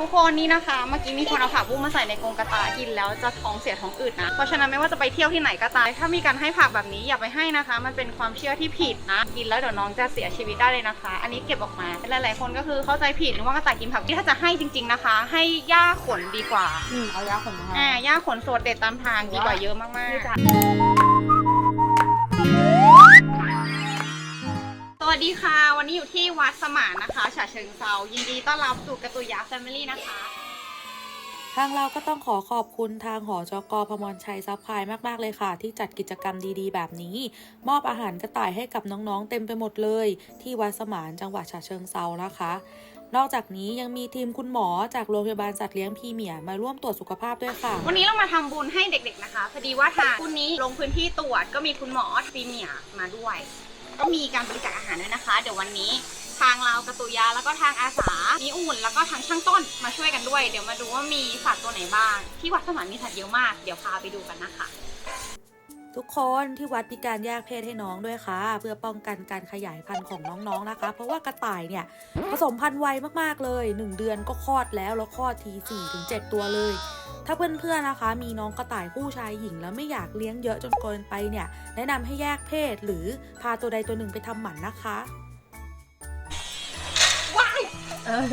ทุกคนนี่นะคะ เมื่อกี้มีคนเอาผักบุ้งมาใส่ในกรงกระต่ายกินแล้วจะท้องเสียท้องอืดนะ เพราะฉะนั้นไม่ว่าจะไปเที่ยวที่ไหนก็ตามถ้ามีการให้ผักแบบนี้อย่าไปให้นะคะ มันเป็นความเชื่อที่ผิดนะ กินแล้วเดี๋ยวน้องจะเสียชีวิตได้เลยนะคะ อันนี้เก็บออกมา หลายๆคนก็คือเข้าใจผิดว่ากระต่ายกินผักถ้าจะให้จริง ๆนะคะ ให้หญ้าขนดีกว่าอืมเอายาขนมาอ่าหญ้าขนสดเด็ดตามทางดีกว่าเยอะมากนี่จ้ะๆ สวัสดีค่ะ วันนี้อยู่ที่วัดสมานนะคะฉะเชิงเซายินดีต้อนรับสู่กระตุยาแฟมิลี่นะคะ ทางเราก็ต้องขอขอบคุณทางหอจกพมรชัยซัพพลายมาก ๆ เลยค่ะ ที่จัดกิจกรรมดีๆ แบบนี้ มอบอาหารกระต่ายให้กับน้องๆ เต็มไปหมดเลย ที่วัดสมานจังหวัดฉะเชิงเซานะคะ นอกจากนี้ยังมีทีมคุณหมอจากโรงพยาบาลสัตว์เลี้ยงพีเมียมาร่วมตรวจสุขภาพด้วยค่ะ วันนี้เรามาทำบุญให้เด็กๆนะคะพอดีว่าทางคุณนี้ลงพื้นที่ตรวจก็มีคุณหมอซีเมียมาด้วย ก็มีการบริจาคอาหารด้วยนะคะ เดี๋ยววันนี้ทางเรากระตุยาแล้วก็ทางอาสามีอุ่นแล้วก็ทางช่างต้นมาช่วยกันด้วย เดี๋ยวมาดูว่ามีสัตว์ตัวไหนบ้าง ที่วัดสมานมีสัตว์เยอะมาก เดี๋ยวพาไปดูกันนะคะ ทุกคนที่วัดมีการแยกเพศให้น้องด้วยค่ะ เพื่อป้องกันการขยายพันธุ์ของน้องๆนะคะ เพราะว่ากระต่ายเนี่ยผสมพันธุ์ไวมากๆเลย 1 เดือนก็คลอดแล้วแล้วคลอดที4ถึง7ตัวเลย ถ้าเพื่อนๆนะคะ มีน้องกระต่ายคู่ชายหญิง แล้วไม่อยากเลี้ยงเยอะจนเกินไปเนี่ย แนะนำให้แยกเพศหรือพาตัวใดตัวหนึ่งไปทำหมันนะคะเออ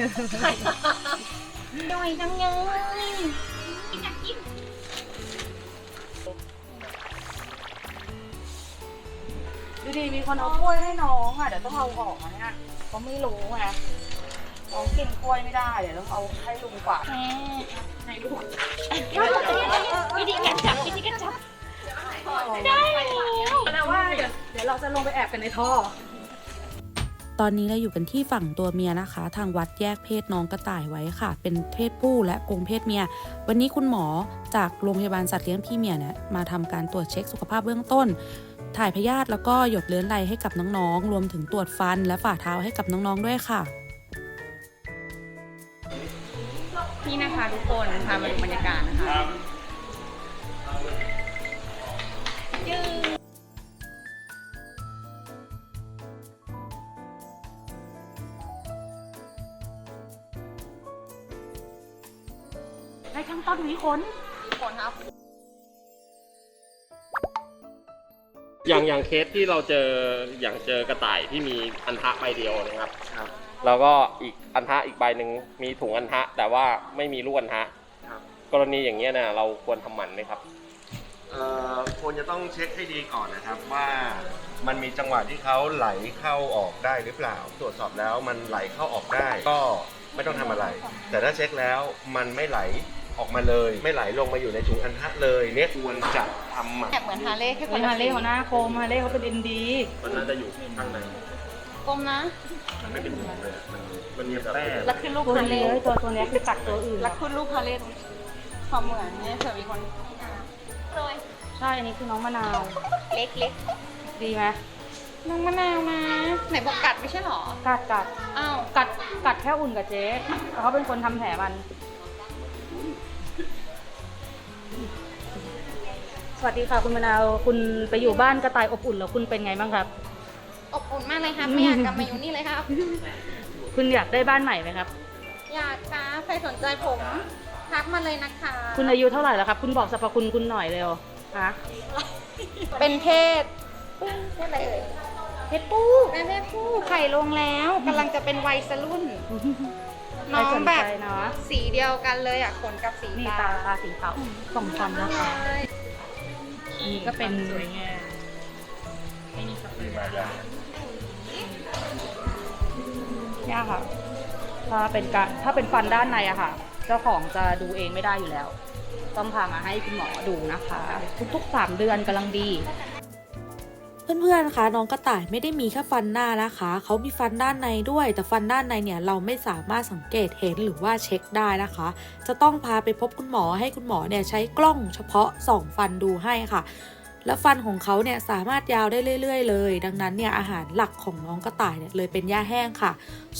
ย่อยจังเลยอยากกินดูดิมีคนเอากล้วยให้น้องอะเดี๋ยวต้องเอาออกอะเนี่ยเขาไม่รู้ไง น้องกินกล้วยไม่ได้เดี๋ยวต้องเอาให้ลุงกวาดแม่ไหนดูวิธีการจับวิธีการจับได้แล้วแปลว่าเดี๋ยวเดี๋ยวเราจะลงไปแอบกันในท่อ ตอนนี้เราอยู่กันที่ฝั่งตัวเมียนะคะ ทางวัดแยกเพศน้องกระต่ายไว้ค่ะ เป็นเพศผู้และกรงเพศเมีย วันนี้คุณหมอจากโรงพยาบาลสัตว์เลี้ยงพี่เมียเนี่ยมาทำการตรวจเช็คสุขภาพเบื้องต้นถ่ายพยาธิแล้วก็หยดเลือนไรให้กับน้องๆ รวมถึงตรวจฟันและฝ่าเท้าให้กับน้องๆ ด้วยค่ะ นี่นะคะทุกคนพามาดูบรรยากาศนะคะยืนให้ทั้งต้นหวีขนขนครับ อย่างอย่างเคสที่เราเจออย่างเจอกระต่ายที่มีอันทะใบเดียวนะครับ แล้วก็อีกอันทะอีกใบหนึ่งมีถุงอันทะ แต่ว่าไม่มีลูกอันทะครับกรณีอย่างเงี้ยนะเราควรทำหมันไหมครับ เอ่อควรจะต้องเช็คให้ดีก่อนนะครับว่ามันมีจังหวะที่เขาไหลเข้าออกได้หรือเปล่า ตรวจสอบแล้วมันไหลเข้าออกได้ ก็ไม่ต้องทำอะไร แต่ถ้าเช็คแล้วมันไม่ไหลออกมาเลย ไม่ไหลลงมาอยู่ในถุงอันทะเลยเนี่ยควรจะทำหมันแอบเหมือนฮาเล่แค่คคนนละฮาเล่เขาหน้าโคมฮาเล่เขาเป็นเอ็นดี มันน่าจะอยู่ข้างใน กลมนะมันไม่เป็นถุงเลยมันมันมีแป้งแล้วขึ้นรูปตัวฮานี้เล่เลยตัวตัวเนี้ยคือกัดตัวอื่นแล้วขึ้นรูปฮาเล่พอเหมือนเนี่ยเผื่อมีคนเลยใช่อันนี้คือน้องมะนาว เล็กเล็กดีไหมน้องมะนาวนะไหนบอกกัดไม่ใช่หรอ กัดกัดอ้าว กัดกัดแค่อุ่นกับเจ๊แล้วเขาเป็นคนทำแผลมัน สวัสดีค่ะคุณมะนาวคุณไปอยู่บ้านกระต่ายอบอุ่นแล้วคุณเป็นไงบ้างครับ อบอุ่นมากเลยครับไม่อยากกลับมาอยู่นี่เลยครับ คุณอยากได้บ้านใหม่ไหมครับ อยากจ้าใครสนใจผมทักมาเลยนะคะ คุณอายุเท่าไหร่แล้วครับ คุณบอกสรรพคุณคุณหน่อยเร็วฮะเป็นเพศเพศอะไรเอ่ยเพศผู้เป็นเพศผู้ไข่ลงแล้วกำลังจะเป็นวัยสรุ่นน้องแบบใครสนใจเนาะสีเดียวกันเลยอะขนกับสีนี่ตาตาสีขาวสองฟันนะคะอันนี้ก็เป็นสวยงามไม่มีสับเลย ยากค่ะ ถ้าเป็นการถ้าเป็นฟันด้านในอะค่ะ เจ้าของจะดูเองไม่ได้อยู่แล้ว ต้องพามาให้คุณหมอดูนะคะ ทุกๆสามเดือนกำลังดีเพื่อนๆ คะน้องกระต่ายไม่ได้มีแค่ฟันหน้านะคะ เขามีฟันด้านในด้วย แต่ฟันด้านในเนี่ยเราไม่สามารถสังเกตเห็นหรือว่าเช็คได้นะคะ จะต้องพาไปพบคุณหมอให้คุณหมอเนี่ยใช้กล้องเฉพาะส่องฟันดูให้ค่ะ และฟันของเขาเนี่ยสามารถยาวได้เรื่อย ๆ เลย ดังนั้นเนี่ยอาหารหลักของน้องกระต่ายเนี่ยเลยเป็นหญ้าแห้งค่ะ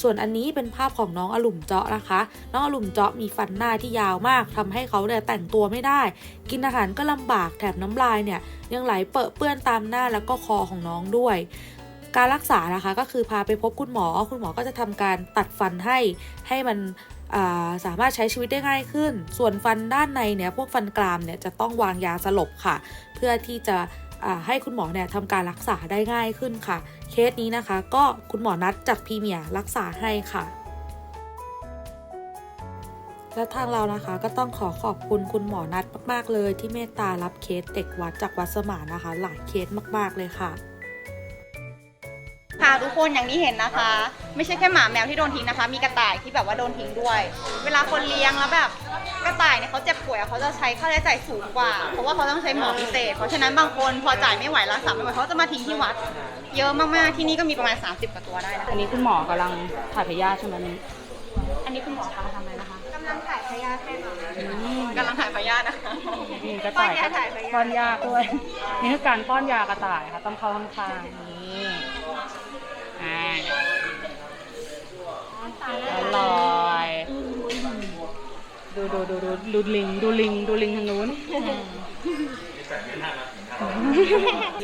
ส่วนอันนี้เป็นภาพของน้องอลุ่มเจาะนะคะ น้องอลุ่มเจาะมีฟันหน้าที่ยาวมากทำให้เขาเนี่ยแต่งตัวไม่ได้ กินอาหารก็ลำบากแถมน้ำลายเนี่ยยังไหลเปอะเปื้อนตามหน้าแล้วก็คอของน้องด้วยการรักษานะคะก็คือพาไปพบคุณหมอ คุณหมอก็จะทำการตัดฟันให้ให้มัน สามารถใช้ชีวิตได้ง่ายขึ้น ส่วนฟันด้านในเนี่ยพวกฟันกรามเนี่ยจะต้องวางยาสลบค่ะ เพื่อที่จะให้คุณหมอเนี่ยทำการรักษาได้ง่ายขึ้นค่ะ เคสนี้นะคะ ก็คุณหมอนัดจากพีเมียร์รักษาให้ค่ะ และทางเรานะคะก็ต้องขอขอบคุณคุณหมอนัดมาก ๆ เลย ที่เมตตารับเคสเด็กวัดจากวัดสมานนะคะ หลายเคสมาก ๆ เลยค่ะ ค่ะทุกคนอย่างที่เห็นนะคะ ไม่ใช่แค่หมาแมวที่โดนทิ้งนะคะ มีกระต่ายที่แบบว่าโดนทิ้งด้วย เวลาคนเลี้ยงแล้วแบบกระต่ายเนี่ยเขาเจ็บป่วยอะเขาจะใช้ค่าใช้จ่ายสูงกว่า เพราะว่าเขาต้องใช้หมอพิเศษ เพราะฉะนั้นบางคนพอจ่ายไม่ไหวรักษาไม่ไหวเขาจะมาทิ้งที่วัด เยอะมากๆที่นี่ก็มีประมาณ 30กว่าตัวได้นะอันนี้คุณหมอกำลังถ่ายพยาธิใช่ไหมนี่อันนี้คุณหมอคะทำอะไรนะคะกำลังถ่ายพยาธิให้ค่ะอืมกำลังถ่ายพยาธินะคะ นี่กระต่ายป้อนยาถ่ายพยาธิป้อนยาด้วย นี่คือการป้อนยากระต่ายค่ะต้องเข้าข้างๆนี่ อ่าอร่อย ดูดูดูดูดูลิงดูลิงดูลิงทางนู้น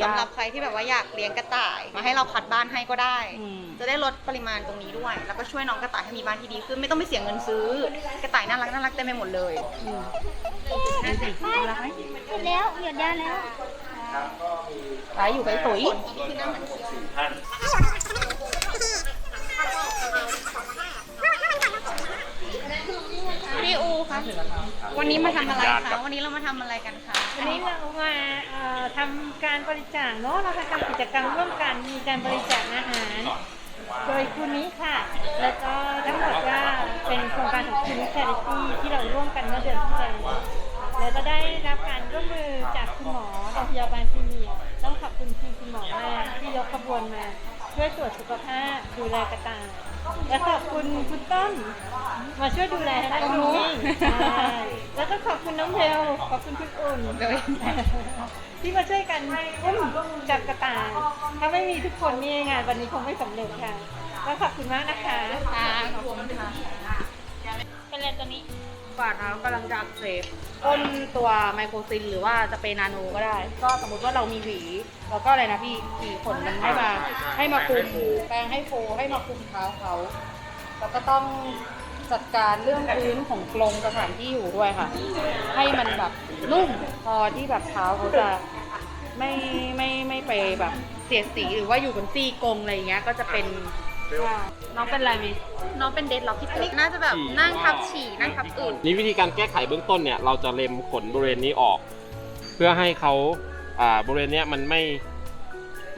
สำหรับใครที่แบบว่าอยากเลี้ยงกระต่าย มาให้เราคัดบ้านให้ก็ได้ อืม จะได้ลดปริมาณตรงนี้ด้วย แล้วก็ช่วยน้องกระต่ายให้มีบ้านที่ดีขึ้นไม่ต้องไปเสียเงินซื้อ กระต่ายน่ารักน่ารักเต็มไปหมดเลยอืมนั่นสิน่ารักไหมแล้วหยุดยาแล้วไปอยู่ไปตุ๋ยพี่อูคะ วันนี้มาทำอะไรคะ วันนี้เรามาทำอะไรกันคะ วันนี้เรามาเอ่อทำการบริจาคเนาะเราจะทำกิจกรรมร่วมกัน มีการบริจาคอาหาร โดยคุณนี้ค่ะ แล้วก็ทั้งหมดว่าเป็นโครงการของคุณนิชาริตี้ที่เราร่วมกันเมื่อเดือนที่แล้วแล้วก็ได้รับการร่วมมือจากคุณหมอโรงพยาบาลซีเนียร์ต้องขอบคุณทีมคุณหมอมากที่ยกขบวนมา ช่วยตรวจสุขภาพดูแลกระต่ายและขอบคุณคุณต้นมาช่วยดูแลด้านนี้ใช่แล้วก็ขอบคุณน้องเบลขอบคุณคุณอุ่นเลยที่มาช่วยกันอุ้มจับกระต่ายถ้าไม่มีทุกคนนี่งานวันนี้คงไม่สำเร็จค่ะก็ขอบคุณมากนะคะค่ะขอบคุณค่ะเป็นอะไรตัวนี้ ฝ่าเท้ากำลังจะอักเสบพ่นตัวไมโครซินหรือว่าจะเป็นนาโนก็ได้ ก็สมมติว่าเรามีหวีแล้วก็อะไรนะพี่หวีขนมันให้มาให้มาคุมแปรงให้โฟให้มาคุมเท้าเขาแล้วก็ต้องจัดการเรื่องพื้นของกรงสถานที่อยู่ด้วยค่ะ ให้มันแบบนุ่มพอที่แบบเท้าเขาจะไม่ไม่ไม่ไปแบบเสียดสีหรือว่าอยู่บนซี่กรงอะไรอย่างเงี้ยก็จะเป็น น้องเป็นอะไรไหมน้องเป็นเดดล็อกที่ตึกน่าจะแบบนั่งทับฉี่นั่งทับอึนี่วิธีการแก้ไขเบื้องต้นเนี่ย เราจะเล็มขนบริเวณนี้ออก เพื่อให้เขาอ่าบริเวณเนี้ยมันไม่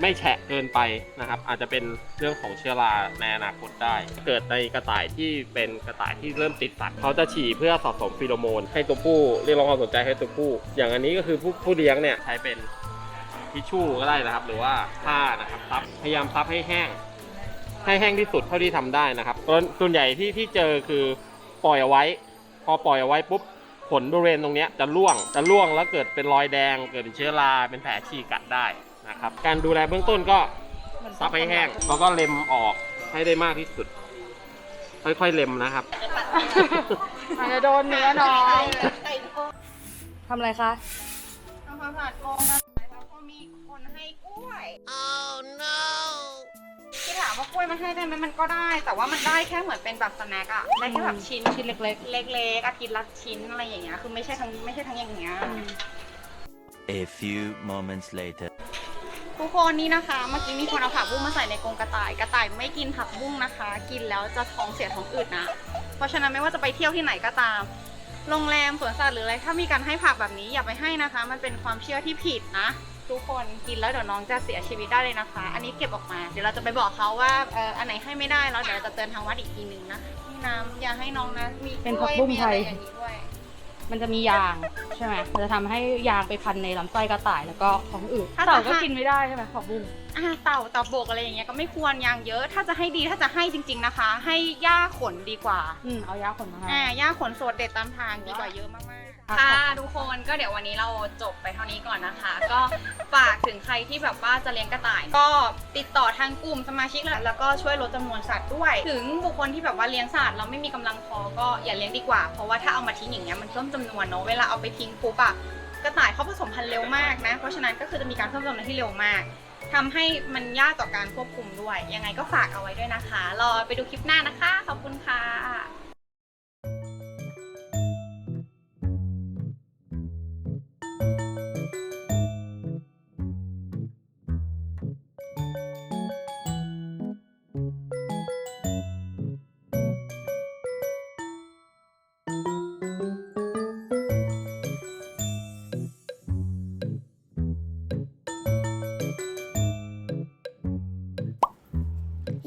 ไม่แฉะเกินไปนะครับ อาจจะเป็นเรื่องของเชื้อราในอนาคตได้ เกิดในกระต่ายที่เป็นกระต่ายที่เริ่มติดสัตว์เขาจะฉี่เพื่อสะสมฟีโรโมน ให้ตัวผู้เรียกร้องความสนใจให้ตัวผู้ อย่างอันนี้ก็คือผู้ผู้เลี้ยงเนี่ยใช้เป็นทิชชู่ก็ได้นะครับ หรือว่าผ้านะครับซับพยายามซับให้แห้ง ให้แห้งที่สุดเท่าที่ทำได้นะครับส่วนส่วนใหญ่ที่ที่เจอคือปล่อยเอาไว้ พอปล่อยเอาไว้ปุ๊บขนบริเวณตรงเนี้ยจะร่วงจะร่วงแล้วเกิดเป็นรอยแดง เกิดเป็นเชื้อราเป็นแผลฉีกกัดได้นะครับ การดูแลเบื้องต้นก็ซับให้แห้งแล้วก็เล็มออกให้ได้มากที่สุด ค่อยๆเล็มนะครับอาจจะโดนเนื้อน้องทำอะไรคะทำความสะอาดกรงนะแล้วก็มีคนให้กล้วย oh no ที่ถามว่ากล้วยมันให้ได้ไหมมันก็ได้ แต่ว่ามันได้แค่เหมือนเป็นแบบสแน็คอะได้แค่แบบชิ้นชิ้นเล็กๆเล็กๆอาทิตย์ละชิ้นอะไรอย่างเงี้ยคือไม่ใช่ทั้งไม่ใช่ทั้งอย่างเงี้ย A few moments later. ทุกคนนี่นะคะ เมื่อกี้มีคนเอาผักบุ้งมาใส่ในกรงกระต่าย กระต่ายไม่กินผักบุ้งนะคะ กินแล้วจะท้องเสียท้องอืดนะ เพราะฉะนั้นไม่ว่าจะไปเที่ยวที่ไหนก็ตาม โรงแรมสวนสัตว์หรืออะไรถ้ามีการให้ผักแบบนี้อย่าไปให้นะคะ มันเป็นความเชื่อที่ผิดนะทุกคนกินแล้วเดี๋ยวน้องจะเสียชีวิตได้เลยนะคะ อันนี้เก็บออกมา เดี๋ยวเราจะไปบอกเขาว่าเอออันไหนให้ไม่ได้แล้วเดี๋ยวเราจะเตือนทางวัดอีกทีนึงนะนี่น้ำอย่าให้น้องนะมีเป็นผักบุ้งมีไทอะไรยอย่างนี้ด้วย มันจะมียางใช่ไหมมันจะทำให้ยางไปพันในลำไส้กระต่ายแล้วก็ท้องอืดถ้าจะ เต่าก็กินไม่ได้ใช่ไหมผักบุ้งอ่าเต่าเต่าบกอะไรอย่างเงี้ยก็ไม่ควรยางเยอะ ถ้าจะให้ดีถ้าจะให้จริง ๆนะคะ ให้หญ้าขนดีกว่าอืมเอายาขนมาให้ อ่าหญ้าขนสดเด็ดตามทางดีกว่าเยอะมากๆ ค่ะทุกคนก็เดี๋ยววันนี้เราจบไปเท่านี้ก่อนนะคะ ก็ฝากถึงใครที่แบบว่าจะเลี้ยงกระต่าย ก็ติดต่อทางกลุ่มสมาชิกแล้วแล้วก็ช่วยลดจำนวนสัตว์ด้วย ถึงบุคคลที่แบบว่าเลี้ยงสัตว์เราไม่มีกำลังพอก็อย่าเลี้ยงดีกว่า เพราะว่าถ้าเอามาทิ้งอย่างเงี้ยมันเพิ่มจำนวนเนาะเวลาเอาไปทิ้งปุ๊บอะกระต่ายเขาผสมพันธุ์เร็วมากนะ เพราะฉะนั้นก็คือจะมีการเพิ่มจำนวนที่เร็วมากทำให้มันยากต่อการควบคุมด้วย ยังไงก็ฝากเอาไว้ด้วยนะคะ รอไปดูคลิปหน้านะคะ ขอบคุณค่ะ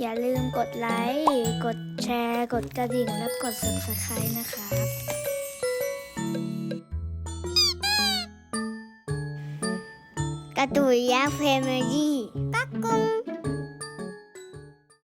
อย่าลืมกดไลค์ กดแชร์ กดกระดิ่ง และกด subscribe นะครับ กระตุยยักษ์เฟมลี่